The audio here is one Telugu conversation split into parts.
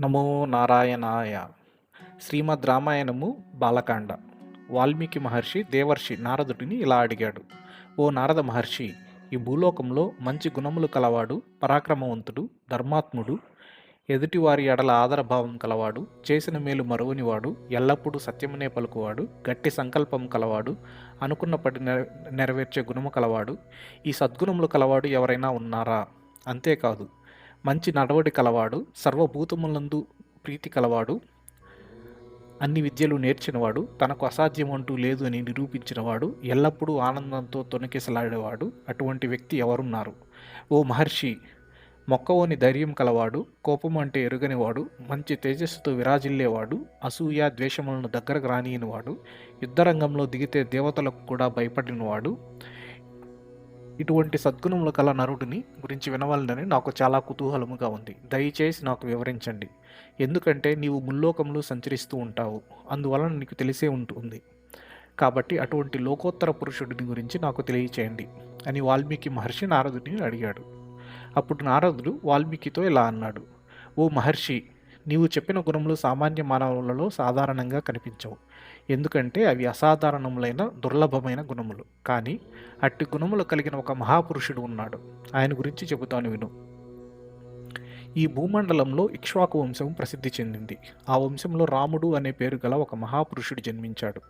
నమో నారాయణాయ. శ్రీమద్ రామాయణము బాలకాండ. వాల్మీకి మహర్షి దేవర్షి నారదుడిని ఇలా అడిగాడు. ఓ నారద మహర్షి ఈ భూలోకంలో మంచి గుణములు కలవాడు పరాక్రమవంతుడు ధర్మాత్ముడు ఎదుటివారి ఎడల ఆదరభావం కలవాడు చేసిన మేలు మరువనివాడు ఎల్లప్పుడూ సత్యమునే పలుకువాడు గట్టి సంకల్పం కలవాడు అనుకున్న పడి నెరవేర్చే గుణము కలవాడు ఈ సద్గుణములు కలవాడు ఎవరైనా ఉన్నారా? అంతేకాదు మంచి నడవడి కలవాడు సర్వభూతములందు ప్రీతి కలవాడు అన్ని విద్యలు నేర్చినవాడు తనకు అసాధ్యం అంటూ లేదు అని నిరూపించినవాడు ఎల్లప్పుడూ ఆనందంతో తొణికిసలాడేవాడు అటువంటి వ్యక్తి ఎవరున్నారు? ఓ మహర్షి మొక్కవోని ధైర్యం కలవాడు కోపం అంటే ఎరుగనివాడు మంచి తేజస్సుతో విరాజిల్లేవాడు అసూయ ద్వేషములను దగ్గరకు రానియనివాడు యుద్ధరంగంలో దిగితే దేవతలకు కూడా భయపడినవాడు ఇటువంటి సద్గుణములు కల నరుడిని గురించి వినవాలని నాకు చాలా కుతూహలముగా ఉంది. దయచేసి నాకు వివరించండి. ఎందుకంటే నీవు ముల్లోకంలో సంచరిస్తూ ఉంటావు. అందువలన నీకు తెలిసే ఉంటుంది. కాబట్టి అటువంటి లోకోత్తర పురుషుడిని గురించి నాకు తెలియచేయండి. అని వాల్మీకి మహర్షి నారదుడిని అడిగాడు. అప్పుడు నారదుడు వాల్మీకితో ఇలా అన్నాడు. ఓ మహర్షి నీవు చెప్పిన గుణములు సామాన్య మానవులలో సాధారణంగా కనిపించవు. ఎందుకంటే అవి అసాధారణములైన దుర్లభమైన గుణములు. కానీ అట్టి గుణములు కలిగిన ఒక మహాపురుషుడు ఉన్నాడు. ఆయన గురించి చెబుతాను విను. ఈ భూమండలంలో ఇక్ష్వాకు వంశం ప్రసిద్ధి చెందింది. ఆ వంశంలో రాముడు అనే పేరు గల ఒక మహాపురుషుడు జన్మించాడు.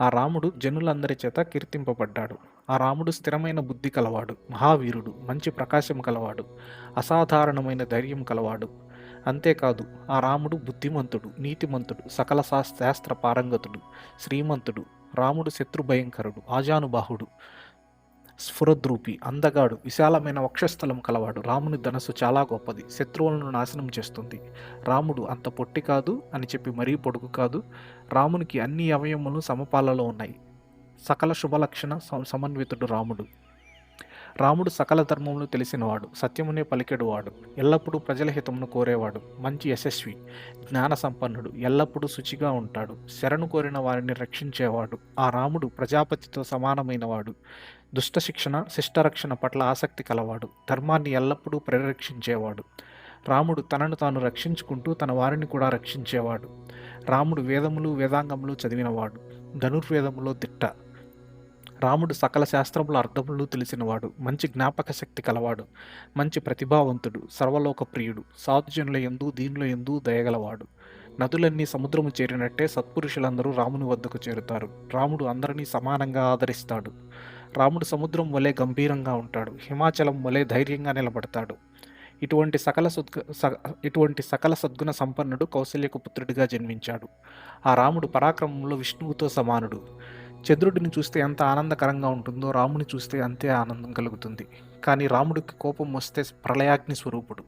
ఆ రాముడు జనులందరి చేత కీర్తింపబడ్డాడు. ఆ రాముడు స్థిరమైన బుద్ధి కలవాడు మహావీరుడు మంచి ప్రకాశం కలవాడు అసాధారణమైన ధైర్యం కలవాడు. అంతేకాదు ఆ రాముడు బుద్ధిమంతుడు నీతిమంతుడు సకల శాస్త్ర పారంగతుడు శ్రీమంతుడు రాముడు శత్రు భయంకరుడు ఆజానుబాహుడు స్ఫురద్రూపి అందగాడు విశాలమైన వక్షస్థలం కలవాడు. రాముని ధనస్సు చాలా గొప్పది. శత్రువులను నాశనం చేస్తుంది. రాముడు అంత పొట్టి కాదు అని చెప్పి మరీ పొడుగు కాదు. రామునికి అన్ని అవయములు సమపాలలో ఉన్నాయి. సకల శుభలక్షణ సమ- సమన్వితుడు రాముడు. రాముడు సకల ధర్మములు తెలిసినవాడు సత్యమునే పలికెడువాడు ఎల్లప్పుడూ ప్రజల హితమును కోరేవాడు మంచి యశస్వి జ్ఞాన సంపన్నుడు ఎల్లప్పుడూ శుచిగా ఉంటాడు శరణు కోరిన వారిని రక్షించేవాడు ఆ రాముడు ప్రజాపతితో సమానమైనవాడు దుష్ట శిక్షణ శిష్టరక్షణ పట్ల ఆసక్తి కలవాడు ధర్మాన్ని ఎల్లప్పుడూ పరిరక్షించేవాడు. రాముడు తనను తాను రక్షించుకుంటూ తన వారిని కూడా రక్షించేవాడు. రాముడు వేదములు వేదాంగములు చదివినవాడు. ధనుర్వేదములో దిట్ట. రాముడు సకల శాస్త్రముల అర్థములు తెలిసినవాడు మంచి జ్ఞాపక శక్తి కలవాడు మంచి ప్రతిభావంతుడు సర్వలోక ప్రియుడు సాధుజనుల ఎందు దీనుల ఎందు దయగలవాడు. నదులన్నీ సముద్రము చేరినట్టే సత్పురుషులందరూ రాముని వద్దకు చేరుతారు. రాముడు అందరినీ సమానంగా ఆదరిస్తాడు. రాముడు సముద్రం వలె గంభీరంగా ఉంటాడు. హిమాచలం వలె ధైర్యంగా నిలబడతాడు. ఇటువంటి సకల సద్గు ఇటువంటి సకల సద్గుణ సంపన్నుడు కౌశల్యకు పుత్రుడిగా జన్మించాడు. ఆ రాముడు పరాక్రమంలో విష్ణువుతో సమానుడు. చంద్రుడిని చూస్తే ఎంత ఆనందకరంగా ఉంటుందో రాముని చూస్తే అంతే ఆనందం కలుగుతుంది. కానీ రాముడికి కోపం వస్తే ప్రళయాగ్ని స్వరూపుడు.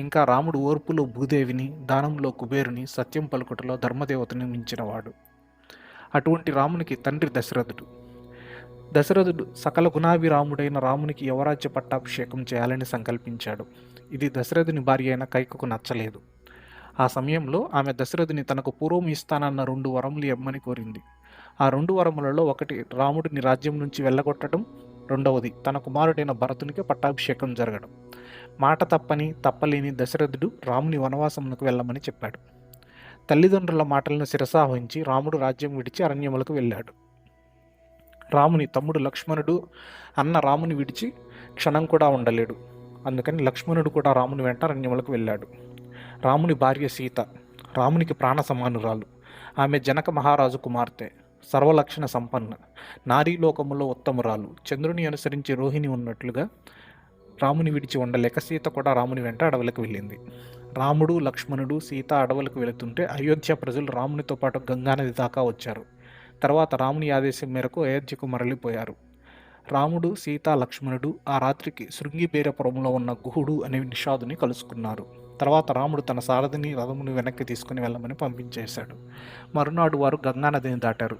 ఇంకా రాముడు ఓర్పులో భూదేవిని దానంలో కుబేరుని సత్యం పలుకుటలో ధర్మదేవతని మించినవాడు. అటువంటి రామునికి తండ్రి దశరథుడు. దశరథుడు సకల గుణాభిరాముడైన రామునికి యువరాజ్య పట్టాభిషేకం చేయాలని సంకల్పించాడు. ఇది దశరథుని భార్య అయిన కైకకు నచ్చలేదు. ఆ సమయంలో ఆమె దశరథుని తనకు పూర్వం ఇస్తానన్న రెండు వరములు ఇమ్మని కోరింది. ఆ రెండు వరములలో ఒకటి రాముడిని రాజ్యం నుంచి వెళ్ళగొట్టడం రెండవది తన కుమారుడైన భరతునికి పట్టాభిషేకం జరగడం. మాట తప్పని తప్పలేని దశరథుడు రాముని వనవాసమునకు వెళ్ళమని చెప్పాడు. తల్లిదండ్రుల మాటలను శిరసావహించి రాముడు రాజ్యం విడిచి అరణ్యములకు వెళ్ళాడు. రాముని తమ్ముడు లక్ష్మణుడు అన్న రాముని విడిచి క్షణం కూడా ఉండలేడు. అందుకని లక్ష్మణుడు కూడా రాముని వెంట అరణ్యములకు వెళ్ళాడు. రాముని భార్య సీత రామునికి ప్రాణ సమానురాలు ఆమె జనక మహారాజు కుమార్తె. సర్వలక్షణ సంపన్న. నారీలోకములో ఉత్తమురాలు. చంద్రుని అనుసరించి రోహిణి ఉన్నట్లుగా రాముని విడిచి ఉండలేక సీత కూడా రాముని వెంట అడవులకు వెళ్ళింది. రాముడు లక్ష్మణుడు సీత అడవులకు వెళుతుంటే అయోధ్య ప్రజలు రామునితో పాటు గంగానది దాకా వచ్చారు. తర్వాత రాముని ఆదేశం మేరకు అయోధ్యకు మరలిపోయారు. రాముడు సీత లక్ష్మణుడు ఆ రాత్రికి శృంగిబేరపురంలో ఉన్న గుహుడు అనే నిషాదుని కలుసుకున్నారు. తర్వాత రాముడు తన సారథిని రథమును వెనక్కి తీసుకుని వెళ్ళమని పంపించేశాడు. మరునాడు వారు గంగానదిని దాటారు.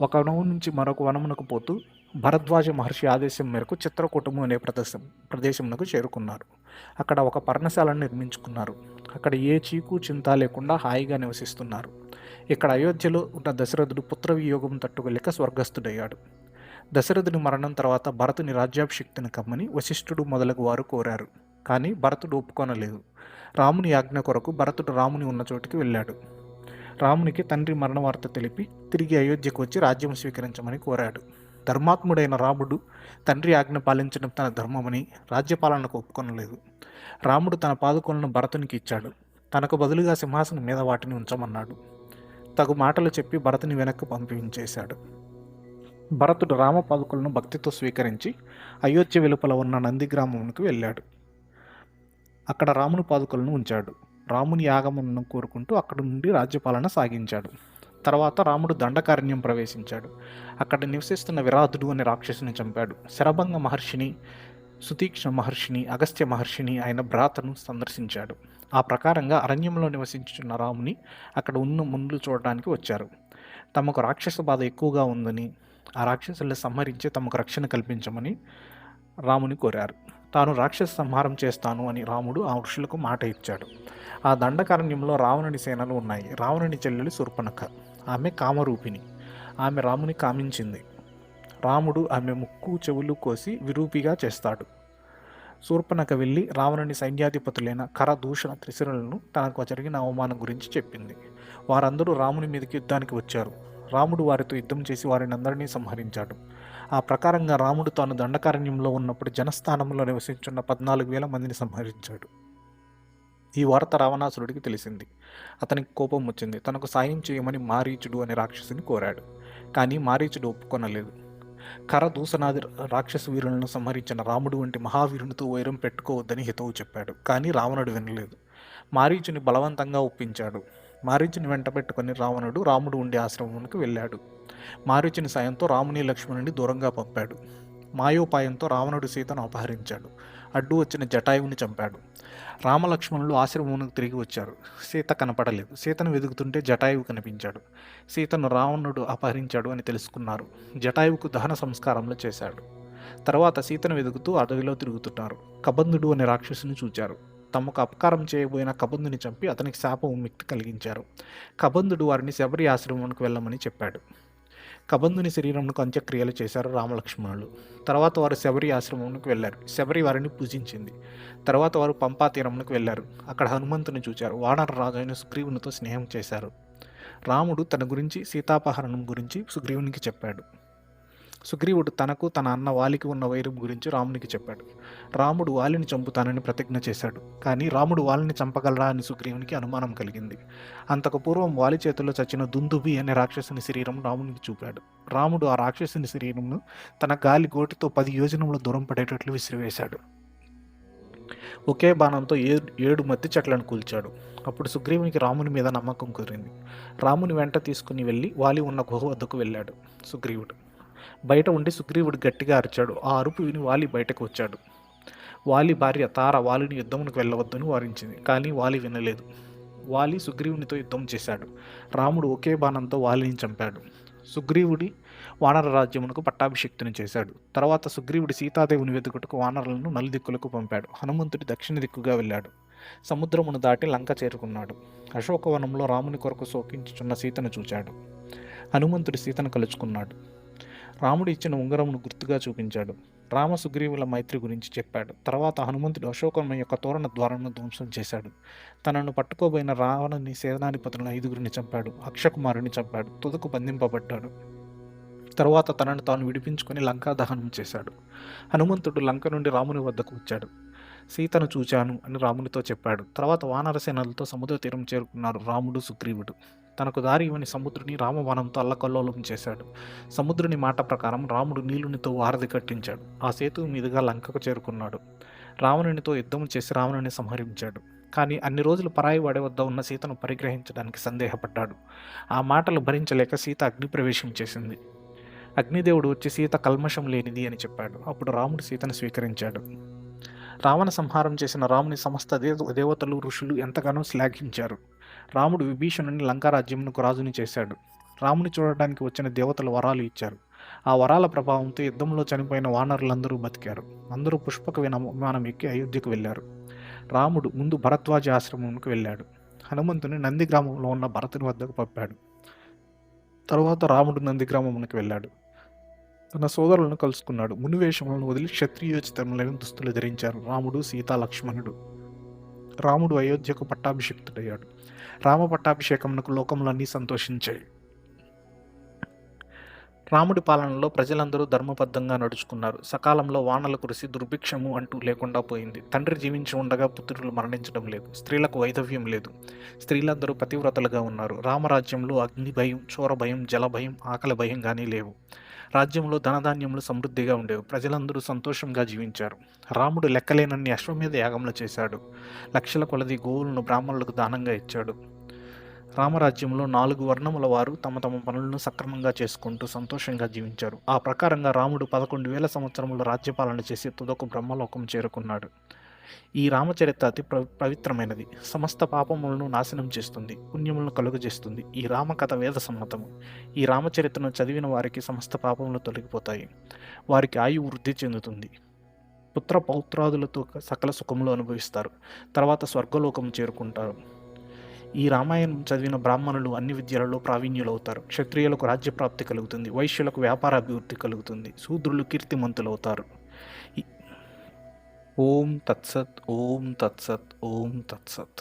ఒక వనం నుంచి మరొక వనమునకు పోతూ భరద్వాజ మహర్షి ఆదేశం మేరకు చిత్రకూటము అనే ప్రదేశం ప్రదేశమునకు చేరుకున్నారు. అక్కడ ఒక పర్ణశాలను నిర్మించుకున్నారు. అక్కడ ఏ చీకు చింత లేకుండా హాయిగా నివసిస్తున్నారు. ఇక్కడ అయోధ్యలో ఉన్న దశరథుడు పుత్రవియోగం తట్టుకోలేక స్వర్గస్థుడయ్యాడు. దశరథుని మరణం తర్వాత భరతుని రాజ్యాభిషిక్తిని కమ్మని వశిష్ఠుడు మొదలగు వారు కోరారు. కానీ భరతుడు ఒప్పుకొనలేదు. రాముని ఆజ్ఞ కొరకు భరతుడు రాముని ఉన్న చోటికి వెళ్ళాడు. రామునికి తండ్రి మరణ వార్త తెలిపి తిరిగి అయోధ్యకు వచ్చి రాజ్యం స్వీకరించమని కోరాడు. ధర్మాత్ముడైన రాముడు తండ్రి ఆజ్ఞ పాలించడం తన ధర్మమని రాజ్యపాలనకు ఒప్పుకొనలేదు. రాముడు తన పాదుకలను భరతునికి ఇచ్చాడు. తనకు బదులుగా సింహాసనం మీద వాటిని ఉంచమన్నాడు. తగు మాటలు చెప్పి భరతుని వెనక్కి పంపించేశాడు. భరతుడు రామ పాదుకలను భక్తితో స్వీకరించి అయోధ్య వెలుపల ఉన్న నంది గ్రామమునికి వెళ్ళాడు. అక్కడ రాముని పాదుకలను ఉంచాడు. రాముని యాగమును కోరుకుంటూ అక్కడ నుండి రాజ్యపాలన సాగించాడు. తర్వాత రాముడు దండకారణ్యం ప్రవేశించాడు. అక్కడ నివసిస్తున్న విరాధుడు అనే రాక్షసుని చంపాడు. శరభంగ మహర్షిని సుతీక్ష్ణ మహర్షిని అగస్త్య మహర్షిని ఆయన భ్రాతను సందర్శించాడు. ఆ ప్రకారంగా అరణ్యంలో నివసించున్న రాముని అక్కడ ఉన్న మునులు చూడడానికి వచ్చారు. తమకు రాక్షస బాధ ఎక్కువగా ఉందని ఆ రాక్షసుల్ని సంహరించి తమకు రక్షణ కల్పించమని రాముని కోరారు. తాను రాక్షస సంహారం చేస్తాను అని రాముడు ఆ ఋషులకు మాట ఇచ్చాడు. ఆ దండకారణ్యంలో రావణుని సేనలు ఉన్నాయి. రావణుని చెల్లెలు శూర్పణఖ ఆమె కామరూపిణి. ఆమె రాముని కామించింది. రాముడు ఆమె ముక్కు చెవులు కోసి విరూపిగా చేస్తాడు. శూర్పణఖ వెళ్ళి రావణుని సైన్యాధిపతులైన కర దూషణ త్రిశిరలను తనకు జరిగిన అవమానం గురించి చెప్పింది. వారందరూ రాముని మీదకి యుద్ధానికి వచ్చారు. రాముడు వారితో యుద్ధం చేసి వారిని అందరినీ సంహరించాడు. ఆ ప్రకారంగా రాముడు తాను దండకారణ్యంలో ఉన్నప్పుడు జనస్థానంలో నివసించున్న పద్నాలుగు వేల మందిని సంహరించాడు. ఈ వార్త రావణాసురుడికి తెలిసింది. అతనికి కోపం వచ్చింది. తనకు సాయం చేయమని మారీచుడు అనే రాక్షసుని కోరాడు. కానీ మారీచుడు ఒప్పుకొనలేదు. కర దూసనాది రాక్షస వీరులను సంహరించిన రాముడు వంటి మహావీరునితో వైరం పెట్టుకోవద్దని హితవు చెప్పాడు. కానీ రావణుడు వినలేదు. మారీచుని బలవంతంగా ఒప్పించాడు. మారీచుని వెంట పెట్టుకుని రావణుడు రాముడు ఉండే ఆశ్రమమునికి వెళ్ళాడు. మారీచుని సాయంతో రాముని లక్ష్మణుని దూరంగా పంపాడు. మాయోపాయంతో రావణుడు సీతను అపహరించాడు. అడ్డు వచ్చిన జటాయువుని చంపాడు. రామలక్ష్మణులు ఆశ్రమమునకు తిరిగి వచ్చారు. సీత కనపడలేదు. సీతను వెతుకుతుంటే జటాయువు కనిపించాడు. సీతను రావణుడు అపహరించాడు అని తెలుసుకున్నారు. జటాయువుకు దహన సంస్కారంలో చేశాడు. తర్వాత సీతను వెతుకుతూ అడవిలో తిరుగుతున్నారు. కబంధుడు అనే రాక్షసుని చూచారు. తమకు అపకారం చేయబోయిన కబంధుని చంపి అతనికి శాప ఉమ్మిక్తి కలిగించారు. కబంధుడు వారిని శబరి ఆశ్రమానికి వెళ్ళమని చెప్పాడు. కబంధుని శరీరంకు అంత్యక్రియలు చేశారు రామలక్ష్మణులు. తర్వాత వారు శబరి ఆశ్రమంకు వెళ్ళారు. శబరి వారిని పూజించింది. తర్వాత వారు పంపా తీరంకు వెళ్ళారు. అక్కడ హనుమంతుని చూచారు. వానర రాజు అయిన సుగ్రీవునితో స్నేహం చేశారు. రాముడు తన గురించి సీతాపహరణం గురించి సుగ్రీవునికి చెప్పాడు. సుగ్రీవుడు తనకు తన అన్న వాలికి ఉన్న వైరం గురించి రామునికి చెప్పాడు. రాముడు వాలిని చంపుతానని ప్రతిజ్ఞ చేశాడు. కానీ రాముడు వాలిని చంపగలరా అని సుగ్రీవునికి అనుమానం కలిగింది. అంతకు పూర్వం వాలి చేతిలో చచ్చిన దుందుబి అనే రాక్షసుని శరీరం రామునికి చూపాడు. రాముడు ఆ రాక్షసుని శరీరంను తన గాలి గోటితో పది యోజనముల దూరం పడేటట్లు విసిరివేశాడు. ఒకే బాణంతో ఏడు ఏడు మత్తి చెట్లను కూల్చాడు. అప్పుడు సుగ్రీవునికి రాముని మీద నమ్మకం కుదిరింది. రాముని వెంట తీసుకుని వెళ్ళి వాలి ఉన్న గుహ వద్దకు వెళ్ళాడు సుగ్రీవుడు. బయట ఉండి సుగ్రీవుడు గట్టిగా అరిచాడు. ఆ అరుపు విని వాలి బయటకు వచ్చాడు. వాలి భార్య తార వాలిని యుద్ధమునకు వెళ్ళవద్దని వారించింది కానీ వాలి వినలేదు. వాలి సుగ్రీవునితో యుద్ధం చేశాడు. రాముడు ఒకే బాణంతో వాలిని చంపాడు. సుగ్రీవుడి వానర రాజ్యమునకు పట్టాభిషిక్తుని చేశాడు. తర్వాత సుగ్రీవుడి సీతాదేవుని వెతుకుటకు వానరులను నలుదిక్కులకు పంపాడు. హనుమంతుడి దక్షిణ దిక్కుగా వెళ్ళాడు. సముద్రమును దాటి లంక చేరుకున్నాడు. అశోకవనంలో రాముని కొరకు శోకించుచున్న సీతను చూచాడు. హనుమంతుడి సీతను కలుచుకున్నాడు. రాముడు ఇచ్చిన ఉంగరమును గుర్తుగా చూపించాడు. రామ సుగ్రీవుల మైత్రి గురించి చెప్పాడు. తర్వాత హనుమంతుడు అశోకర్మ యొక్క తోరణ ద్వారాను ధ్వంసం చేశాడు. తనను పట్టుకోబోయిన రావణుని సేనాధిపతులను ఐదుగురిని చంపాడు. అక్షకుమారుని చంపాడు. తుదకు బంధింపబడ్డాడు. తరువాత తనను తాను విడిపించుకొని లంకా దహనం చేశాడు. హనుమంతుడు లంక నుండి రాముని వద్దకు వచ్చాడు. సీతను చూచాను అని రామునితో చెప్పాడు. తర్వాత వానరసేనలతో సముద్ర తీరం చేరుకున్నారు రాముడు సుగ్రీవుడు. తనకు దారి ఇవ్వని సముద్రుని రామవనంతో అల్లకల్లోలం చేశాడు. సముద్రుని మాట ప్రకారం రాముడు నీలునితో వారధి కట్టించాడు. ఆ సేతు మీదుగా లంకకు చేరుకున్నాడు. రావణునితో యుద్ధం చేసి రావణుని సంహరించాడు. కానీ అన్ని రోజులు పరాయి వాడి వద్ద ఉన్న సీతను పరిగ్రహించడానికి సందేహపడ్డాడు. ఆ మాటలు భరించలేక సీత అగ్ని ప్రవేశం చేసింది. అగ్నిదేవుడు వచ్చి సీత కల్మషం లేనిది అని చెప్పాడు. అప్పుడు రాముడు సీతను స్వీకరించాడు. రావణ సంహారం చేసిన రాముని సమస్త దేవతలు ఋషులు ఎంతగానో శ్లాఘించారు. రాముడు విభీషణుని లంకారాజ్యమునకు రాజుని చేశాడు. రాముని చూడడానికి వచ్చిన దేవతలు వరాలు ఇచ్చారు. ఆ వరాల ప్రభావంతో యుద్ధంలో చనిపోయిన వానరులందరూ బతికారు. అందరూ పుష్పక విమానం ఎక్కి అయోధ్యకు వెళ్ళారు. రాముడు ముందు భరద్వాజ ఆశ్రమంకు వెళ్ళాడు. హనుమంతుని నంది గ్రామంలో ఉన్న భరతుని వద్దకు పంపాడు. తరువాత రాముడు నంది గ్రామమునికి వెళ్ళాడు. తన సోదరులను కలుసుకున్నాడు. మునివేషములను వదిలి క్షత్రియోచితములైన దుస్తులు ధరించారు. రాముడు సీత లక్ష్మణుడు. రాముడు అయోధ్యకు పట్టాభిషిక్తుడయ్యాడు. రామ పట్టాభిషేకమునకు లోకములన్నీ సంతోషించాయి. రాముడి పాలనలో ప్రజలందరూ ధర్మబద్ధంగా నడుచుకున్నారు. సకాలంలో వానలు కురిసి దుర్భిక్షము అంటూ లేకుండా పోయింది. తండ్రి జీవించి ఉండగా పుత్రులు మరణించడం లేదు. స్త్రీలకు వైధవ్యం లేదు. స్త్రీలందరూ పతివ్రతలుగా ఉన్నారు. రామరాజ్యంలో అగ్ని భయం చోర భయం జల భయం ఆకలి భయం కానీ లేవు. రాజ్యంలో ధనధాన్యములు సమృద్ధిగా ఉండేవి. ప్రజలందరూ సంతోషంగా జీవించారు. రాముడు లెక్కలేనన్ని అశ్వమేధ యాగములు చేశాడు. లక్షల కొలది గోవులను బ్రాహ్మణులకు దానంగా ఇచ్చాడు. రామరాజ్యంలో నాలుగు వర్ణముల వారు తమ తమ పనులను సక్రమంగా చేసుకుంటూ సంతోషంగా జీవించారు. ఆ ప్రకారంగా రాముడు పదకొండు వేల సంవత్సరముల రాజ్యపాలన చేసి తుదకు బ్రహ్మలోకం చేరుకున్నాడు. ఈ రామచరిత్ర అతి ప్ర- పవిత్రమైనది. సమస్త పాపములను నాశనం చేస్తుంది పుణ్యములను కలుగజేస్తుంది. ఈ రామకథ వేద సమ్మతము. ఈ రామచరిత్రను చదివిన వారికి సమస్త పాపములు తొలగిపోతాయి. వారికి ఆయువు వృద్ధి చెందుతుంది. పుత్ర పౌత్రాదులతో సకల సుఖములు అనుభవిస్తారు. తర్వాత స్వర్గలోకం చేరుకుంటారు. ఈ రామాయణం చదివిన బ్రాహ్మణులు అన్ని విద్యలలో ప్రావీణ్యులవుతారు. క్షత్రియులకు రాజ్యప్రాప్తి కలుగుతుంది. వైశ్యులకు వ్యాపార అభివృద్ధి కలుగుతుంది. శూద్రులు కీర్తిమంతులవుతారు. ఈ- ఓం తత్సత్ ఓం తత్సత్ ఓం తత్సత్